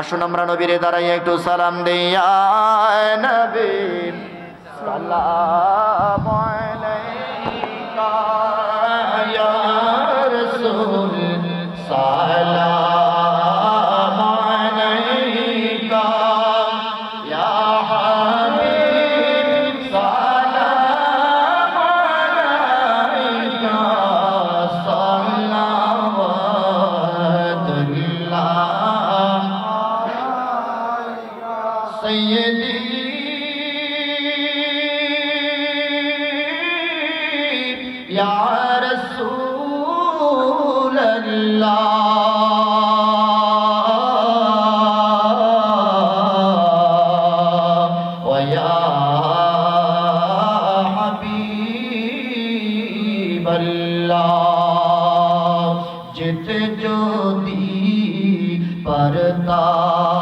আসুন আমরা নবীরে দাঁড়াই একটু সালাম দিয়া নবী। সালাম। جت جو जित जो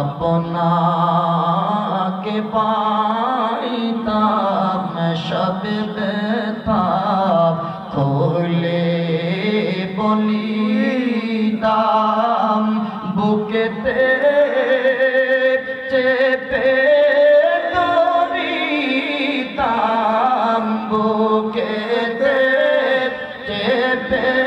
আপনাকে পাইতাম সব ব্যথা খোলে বলিতাম বুকেতে চেপে দরিতাম বুকেতে চেপে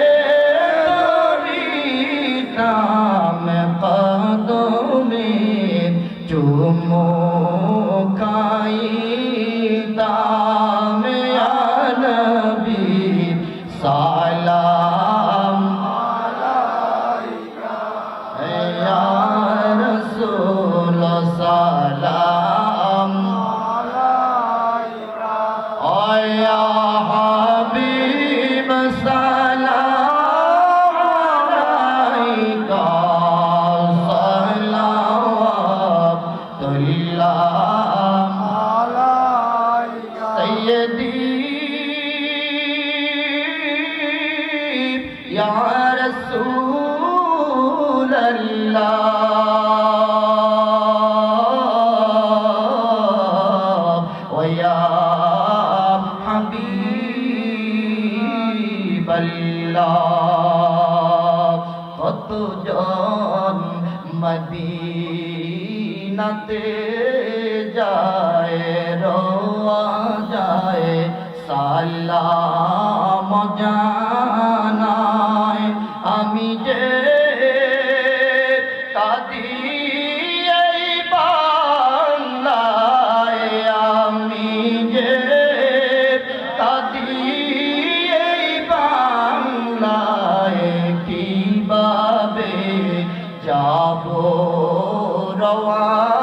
لله سيدي يا رسول الله ويا حبيب الله قد جان مدين মদিনাতে যায় রোয়া যায়, সালাম জানায়। আমি যে কাদি আমি যে কাদি বাংলায়, কীভাবে যাব? রওয়া